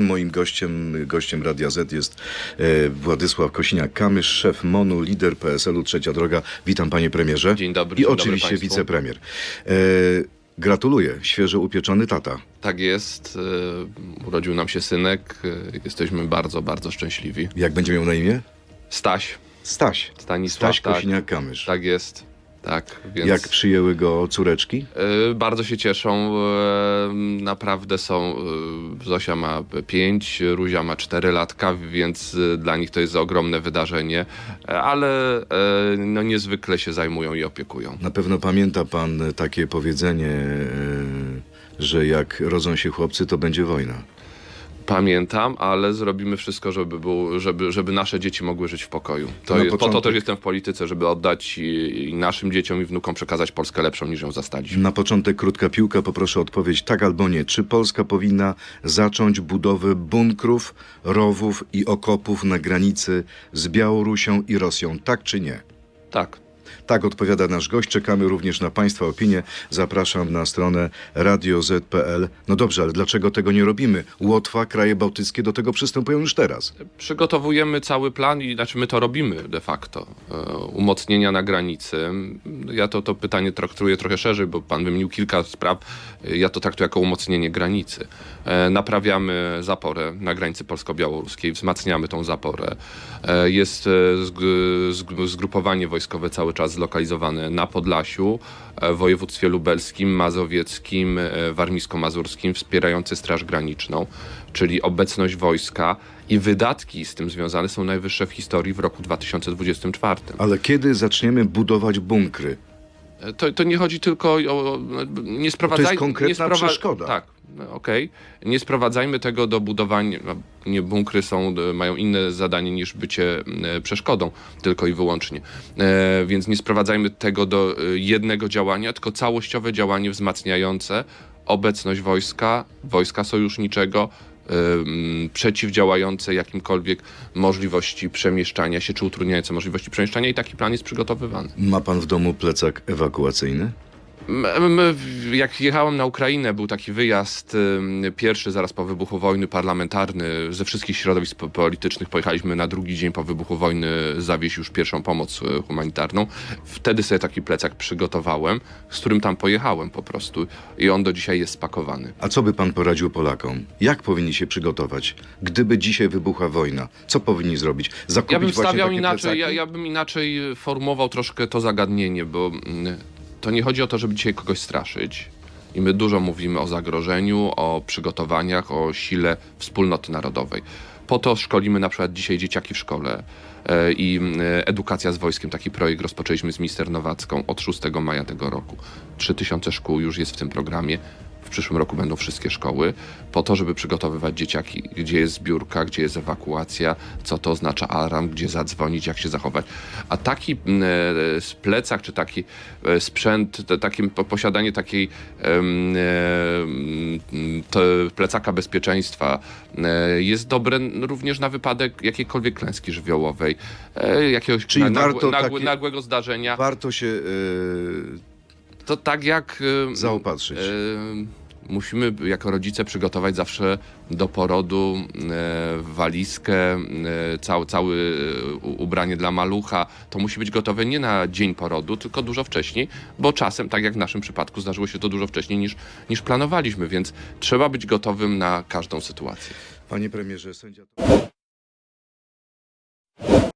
Moim gościem, gościem Radia Z jest e, Władysław Kosiniak-Kamysz, szef MONU, lider PSL-u Trzecia Droga. Witam panie premierze. Dzień dobry, I dzień dobry oczywiście państwu. wicepremier. E, gratuluję, świeżo upieczony tata. Tak jest. e, Urodził nam się synek. Jesteśmy bardzo, bardzo szczęśliwi. Jak będzie miał na imię? Staś. Staś. Stanisław. Staś tak, Kosiniak-Kamysz. tak jest. Tak, więc Jak przyjęły go córeczki? e, bardzo się cieszą. e, Naprawdę są. E, Zosia ma 5, Ruzia ma 4 latka, więc e, dla nich to jest ogromne wydarzenie, E, ale e, no, niezwykle się zajmują i opiekują. Na pewno pamięta pan takie powiedzenie, e, że jak rodzą się chłopcy, to będzie wojna. Pamiętam, ale zrobimy wszystko, żeby, był, żeby, żeby nasze dzieci mogły żyć w pokoju. To jest, Po to początek- też jestem w polityce, żeby oddać i, i naszym dzieciom i wnukom przekazać Polskę lepszą niż ją zastaliśmy. Na początek krótka piłka, poproszę o odpowiedź tak albo nie. Czy Polska powinna zacząć budowę bunkrów, rowów i okopów na granicy z Białorusią i Rosją? Tak czy nie? Tak. Tak odpowiada nasz gość. Czekamy również na Państwa opinię. Zapraszam na stronę radioz.pl. No dobrze, ale dlaczego tego nie robimy? Łotwa, kraje bałtyckie do tego przystępują już teraz. Przygotowujemy cały plan i znaczy my to robimy de facto. E, umocnienia na granicy. Ja to, to pytanie traktuję trochę szerzej, bo pan wymienił kilka spraw. Ja to traktuję jako umocnienie granicy. E, naprawiamy zaporę na granicy polsko-białoruskiej, wzmacniamy tą zaporę. E, jest zg- zg- zgrupowanie wojskowe cały czas zlokalizowane na Podlasiu, e, w województwie lubelskim, mazowieckim, e, warmińsko-mazurskim, wspierające Straż Graniczną, czyli obecność wojska i wydatki z tym związane są najwyższe w historii w roku 2024. Ale kiedy zaczniemy budować bunkry? To, to nie chodzi tylko o. nie sprowadzaj, To jest konkretna nie przeszkoda. Tak, okej. Nie sprowadzajmy tego do budowania. Nie, bunkry są, mają inne zadanie niż bycie e, przeszkodą, tylko i wyłącznie. E, więc nie sprowadzajmy tego do e, jednego działania, tylko całościowe działanie wzmacniające obecność wojska, wojska sojuszniczego. Przeciwdziałające jakimkolwiek możliwości przemieszczania się, czy utrudniające możliwości przemieszczania i taki plan jest przygotowywany. Ma pan w domu plecak ewakuacyjny? Jak jechałem na Ukrainę, był taki wyjazd pierwszy zaraz po wybuchu wojny parlamentarny. Ze wszystkich środowisk po- politycznych pojechaliśmy na drugi dzień po wybuchu wojny zawieźć już pierwszą pomoc e, humanitarną. Wtedy sobie taki plecak przygotowałem, z którym tam pojechałem po prostu i on do dzisiaj jest spakowany. A co by pan poradził Polakom? Jak powinni się przygotować? Gdyby dzisiaj wybuchła wojna, co powinni zrobić? Zakupić Ja bym stawiał inaczej, ja, ja bym inaczej e, formułował troszkę to zagadnienie, bo mm, to nie chodzi o to, żeby dzisiaj kogoś straszyć. I my dużo mówimy o zagrożeniu, o przygotowaniach, o sile wspólnoty narodowej. Po to szkolimy na przykład dzisiaj dzieciaki w szkole e, i mm, edukacja z wojskiem. Taki projekt rozpoczęliśmy z minister Nowacką od 6 maja tego roku. 3000 szkół już jest w tym programie. W przyszłym roku będą wszystkie szkoły, po to, żeby przygotowywać dzieciaki, gdzie jest zbiórka, gdzie jest ewakuacja, co to oznacza alarm, gdzie zadzwonić, jak się zachować. A taki e, plecak, czy taki e, sprzęt, takim, po- posiadanie takiej e, plecaka bezpieczeństwa e, jest dobre również na wypadek jakiejkolwiek klęski żywiołowej, e, jakiegoś Czyli na, warto nagłe, takie- nagłego zdarzenia. Warto się e, To tak jak. zaopatrzyć. E, Musimy jako rodzice przygotować zawsze do porodu e, walizkę, e, cały, cały e, u- ubranie dla malucha. To musi być gotowe nie na dzień porodu, tylko dużo wcześniej, bo czasem, tak jak w naszym przypadku, zdarzyło się to dużo wcześniej niż, niż planowaliśmy, więc trzeba być gotowym na każdą sytuację. Panie premierze, sędzia...